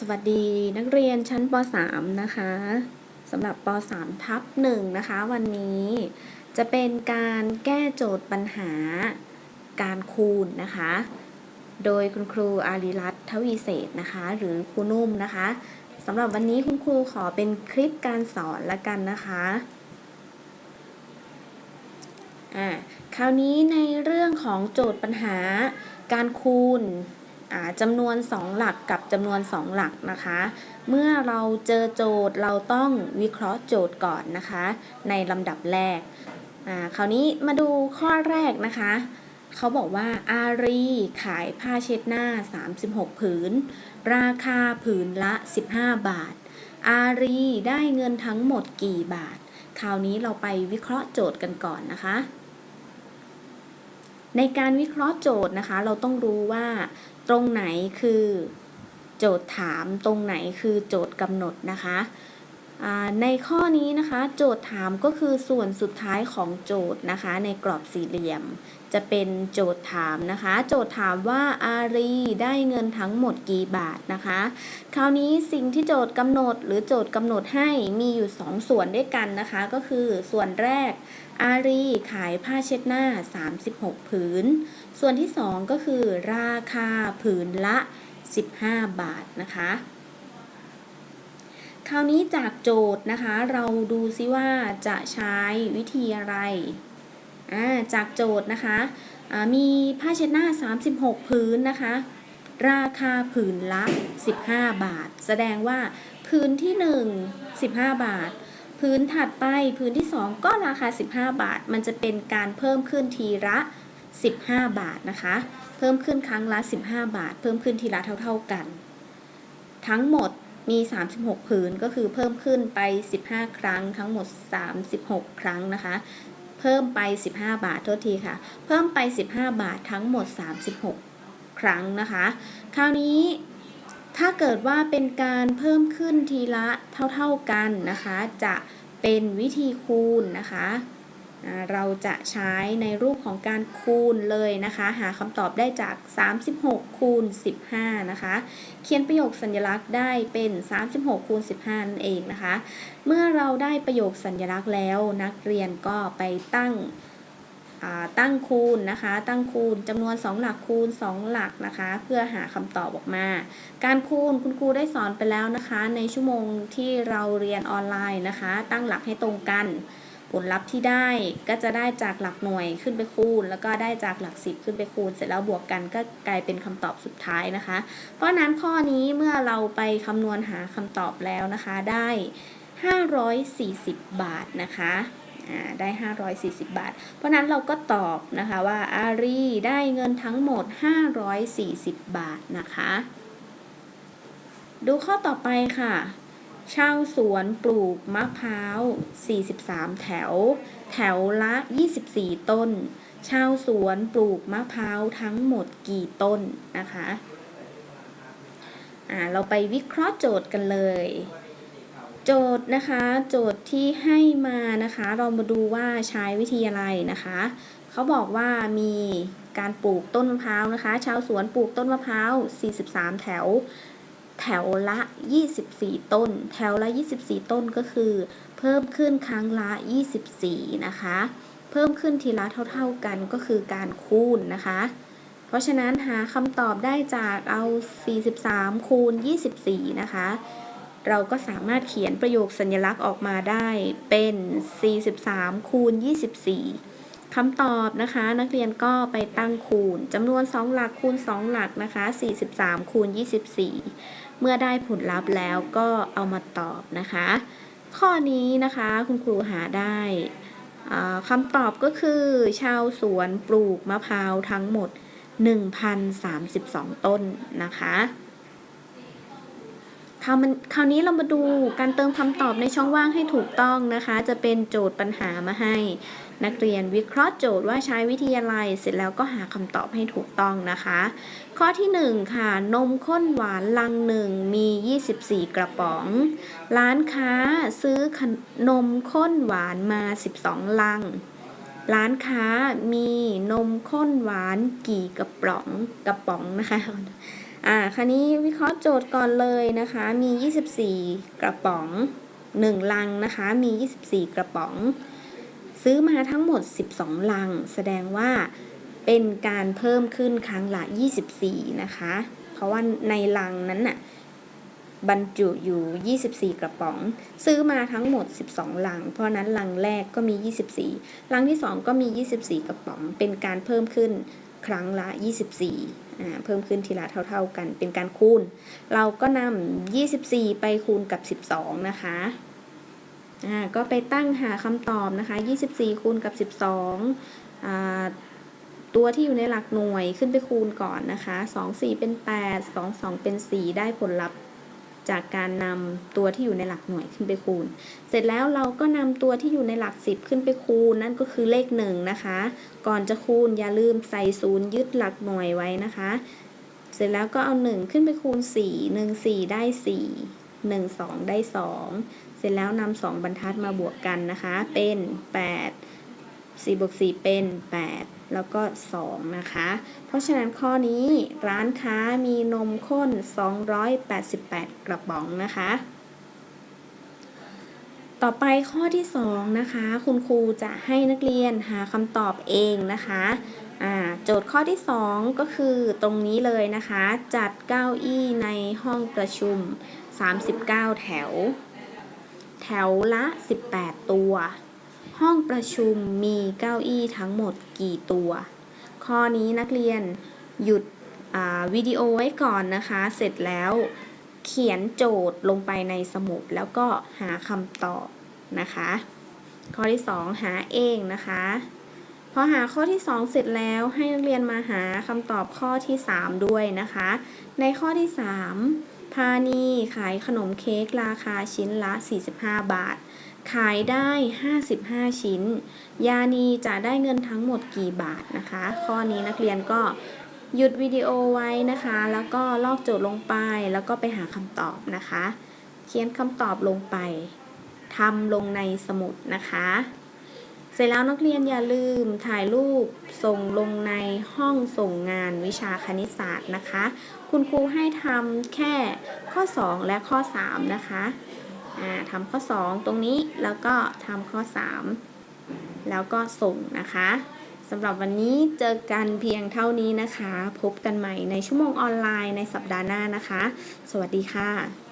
สวัสดีนักเรียนชั้นป .3 นะคะสำหรับป .3 ทับ1นะคะ วันนี้จะเป็นการแก้โจทย์ปัญหาการคูณนะคะ โดยคุณครูอารีรัตน์ทวีเศษนะคะ หรือครูนุ่มนะคะสำหรับวันนี้คุณครูขอเป็นคลิปการสอนละกันนะคะอ่าคราวนี้ในเรื่องของโจทย์ปัญหาการคูณ จำนวน 2 หลักกับจำนวน 2 หลักนะคะ เมื่อเราเจอโจทย์เราต้องวิเคราะห์โจทย์ก่อนนะคะ ในลำดับแรก คราวนี้มาดูข้อแรกนะคะ เขาบอกว่าอารีขายผ้าเช็ดหน้า 36 ผืน ราคาผืนละ 15 บาท อารีได้เงินทั้งหมดกี่บาท คราวนี้เราไปวิเคราะห์โจทย์กันก่อนนะคะในการวิเคราะห์โจทย์นะคะ เราต้องรู้ว่า ตรงไหนคือโจทย์ถามตรงไหนคือโจทย์กำหนดนะคะในข้อนี้นะคะโจทย์ถามก็คือส่วนสุดท้ายของโจทย์นะคะ ในกรอบสี่เหลี่ยม จะเป็นโจทย์ถามนะคะ โจทย์ถามว่าอารีได้เงินทั้งหมดกี่บาทนะคะ คราวนี้สิ่งที่โจทย์กำหนดหรือโจทย์กำหนดให้มีอยู่ 2 ส่วนด้วยกันนะคะ ก็คือส่วนแรกอารีขายผ้าเช็ดหน้า 36 ผืน ส่วนที่ 2 ก็คือ ราคาผืนละ 15 บาทนะคะ คราวนี้จากโจทย์นะคะ เราดูซิว่าจะใช้วิธีอะไรจากโจทย์นะคะมีผ้าเช็ดหน้า 36ผืนนะคะ ราคาผืนละ 15 บาท แสดงว่าพื้นที่ 1 15 บาท พื้นถัดไปพื้นที่ 2 ก็ราคา 15 บาท มันจะเป็นการเพิ่มขึ้นทีละ 15 บาทนะคะ เพิ่มขึ้นครั้งละ 15 บาท เพิ่มขึ้นทีละเท่า ๆกัน ทั้งหมดมี 36 ผืนก็คือเพิ่มขึ้นไป 15 ครั้งทั้งหมด 36 ครั้งนะคะ เพิ่มไป 15 บาทโทษทีค่ะ เพิ่มไป 15 บาททั้งหมด 36 ครั้งนะคะ คราวนี้ถ้าเกิดว่าเป็นการเพิ่มขึ้นทีละเท่า ๆกันนะคะ จะเป็นวิธีคูณนะคะ เราจะใช้ในรูปของการคูณเลยนะคะ หาคำตอบได้จาก 36 คูณ 15 นะคะ เขียนประโยคสัญลักษณ์ได้เป็น 36 คูณ 15 นั่นเองนะคะ เมื่อเราได้ประโยคสัญลักษณ์แล้วนักเรียนก็ไปตั้งตั้งคูณนะคะ ตั้งคูณจำนวน 2 หลักคูณ 2 หลักนะคะ เพื่อหาคำตอบออกมา การคูณคุณครูได้สอนไปแล้วนะคะ ในชั่วโมงที่เราเรียนออนไลน์นะคะ ตั้งหลักให้ตรงกัน ผลลัพธ์ที่ได้ก็จะได้จากหลักหน่วยขึ้นไปคูณ แล้วก็ได้จากหลักสิบขึ้นไปคูณ เสร็จแล้วบวกกันก็กลายเป็นคำตอบสุดท้ายนะคะ เพราะนั้นข้อนี้เมื่อเราไปคำนวณหาคำตอบแล้วนะคะได้ 540 บาทนะคะได้ 540 บาท เพราะนั้นเราก็ตอบนะคะว่าอารีได้เงินทั้งหมด 540 บาทนะคะ ดูข้อต่อไปค่ะ ชาวสวนปลูกมะพร้าว 43 แถว แถวละ 24 ต้น ชาวสวนปลูกมะพร้าวทั้งหมดกี่ต้นนะคะเราไปวิเคราะห์โจทย์กันเลย โจทย์นะคะ โจทย์ที่ให้มานะคะ เรามาดูว่าใช้วิธีอะไรนะคะ เขาบอกว่ามีการปลูกต้นมะพร้าวนะคะ ชาวสวนปลูกต้นมะพร้าว 43 แถว แถวละ 24 ต้น แถวละ 24 ต้นก็คือ เพิ่มขึ้นครั้งละ 24 นะคะ เพิ่มขึ้นทีละเท่า ๆกันก็คือการคูณนะคะ เพราะฉะนั้นหาคำตอบได้จากเอา 43 คูณ 24 นะคะ เราก็สามารถเขียนประโยคสัญลักษณ์ออกมาได้เป็น 43 คูณ 24 คำตอบนะคะ นักเรียนก็ไปตั้งคูณจำนวน 2 หลักคูณ 2 หลักนะคะ 43 คูณ 24 เมื่อได้ผลลัพธ์แล้วก็เอามาตอบนะคะ ข้อนี้นะคะคุณครูหาได้คำตอบก็คือ ชาวสวนปลูกมะพร้าวทั้งหมด 1,032 ต้นนะคะคราวมันคราวนี้เรามาดูการเติมคำตอบในช่องว่างให้ถูกต้องนะคะ จะเป็นโจทย์ปัญหามาให้ นักเรียนวิเคราะห์โจทย์ว่าใช้วิธีอะไรเสร็จแล้วก็หาคำตอบให้ถูกต้องนะคะ ข้อที่ 1 ค่ะ นมข้นหวานลังหนึ่งมี 24 กระป๋อง ร้านค้าซื้อนมข้นหวานมา 12 ลัง ร้านค้ามีนมข้นหวานกี่กระป๋องกระป๋องนะคะอ่าคราวนี้วิเคราะห์โจทย์ก่อนเลยนะคะ มี 24 กระป๋อง 1 ลังนะคะ มี 24 กระป๋อง ซื้อมาทั้งหมด 12 ลัง แสดงว่าเป็นการเพิ่มขึ้นครั้งละ 24 นะคะ เพราะว่าในลังนั้นน่ะบรรจุอยู่ 24 กระป๋อง ซื้อมาทั้งหมด 12 ลัง เพราะนั้นลังแรกก็มี 24 ลังที่ 2 ก็มี 24 กระป๋อง เป็นการเพิ่มขึ้นครั้งละ 24อ่าเพิ่มขึ้นทีละเท่า ๆกัน เป็นการคูณ เราก็นำ24 ไปคูณกับ 12 นะคะ อ่าก็ไปตั้งหาคำตอบนะคะ 24 คูณกับ 12อ่าตัวที่อยู่ในหลักหน่วยขึ้นไปคูณก่อนนะคะ 2 4 เป็น 8 2 2 เป็น 4 ได้ผลลัพธ์จากการนำตัวที่อยู่ในหลักหน่วยขึ้นไปคูณ เสร็จแล้วเราก็นำตัวที่อยู่ในหลัก 10 ขึ้นไปคูณ นั่นก็คือเลข1นะคะ ก่อนจะคูณอย่าลืมใส่ศูนย์ยึดหลักหน่วยไว้นะคะ เสร็จแล้วก็เอา 1 ขึ้นไปคูณ 4 1 4 ได้ 4 1 2 ได้ 2 ร็จแล้วนำ2บรรทัดมาบวกกันนะคะ เป็น 8 4บวก4เป็น 8 แล้วก็ 2 นะคะ เพราะฉะนั้นข้อนี้ร้านค้ามีนมข้น 288 กระป๋องนะคะ ต่อไปข้อที่ 2 นะคะ คุณครูจะให้นักเรียนหาคำตอบเองนะคะโจทย์ข้อที่ 2 ก็คือตรงนี้เลยนะคะ จัดเก้าอี้ในห้องประชุม 39 แถว แถวละ 18 ตัว ห้องประชุมมีเก้าอี้ทั้งหมดกี่ตัว ข้อนี้นักเรียนหยุดวิดีโอไว้ก่อนนะคะ เสร็จแล้วเขียนโจทย์ลงไปในสมุดแล้วก็หาคำตอบนะคะ ข้อที่ 2 หาเองนะคะพอหาข้อที่ 2 เสร็จแล้วให้นักเรียนมาหาคำตอบข้อที่ 3 ด้วยนะคะ ในข้อที่ 3 พานีขายขนมเค้กราคาชิ้นละ 45 บาท ขายได้ 55 ชิ้น ยานีจะได้เงินทั้งหมดกี่บาทนะคะ ข้อนี้นักเรียนก็หยุดวิดีโอไว้นะคะ แล้วก็ลอกโจทย์ลงไปแล้วก็ไปหาคำตอบนะคะ เขียนคำตอบลงไปทำลงในสมุดนะคะ เสร็จแล้วนักเรียนอย่าลืมถ่ายรูปส่งลงในห้องส่งงานวิชาคณิตศาสตร์นะคะ คุณครูให้ทำแค่ข้อ 2 และข้อ 3 นะคะทำข้อ 2 ตรงนี้แล้วก็ทำข้อ 3 แล้วก็ส่งนะคะสำหรับวันนี้เจอกันเพียงเท่านี้นะคะ พบกันใหม่ในชั่วโมงออนไลน์ในสัปดาห์หน้านะคะ สวัสดีค่ะ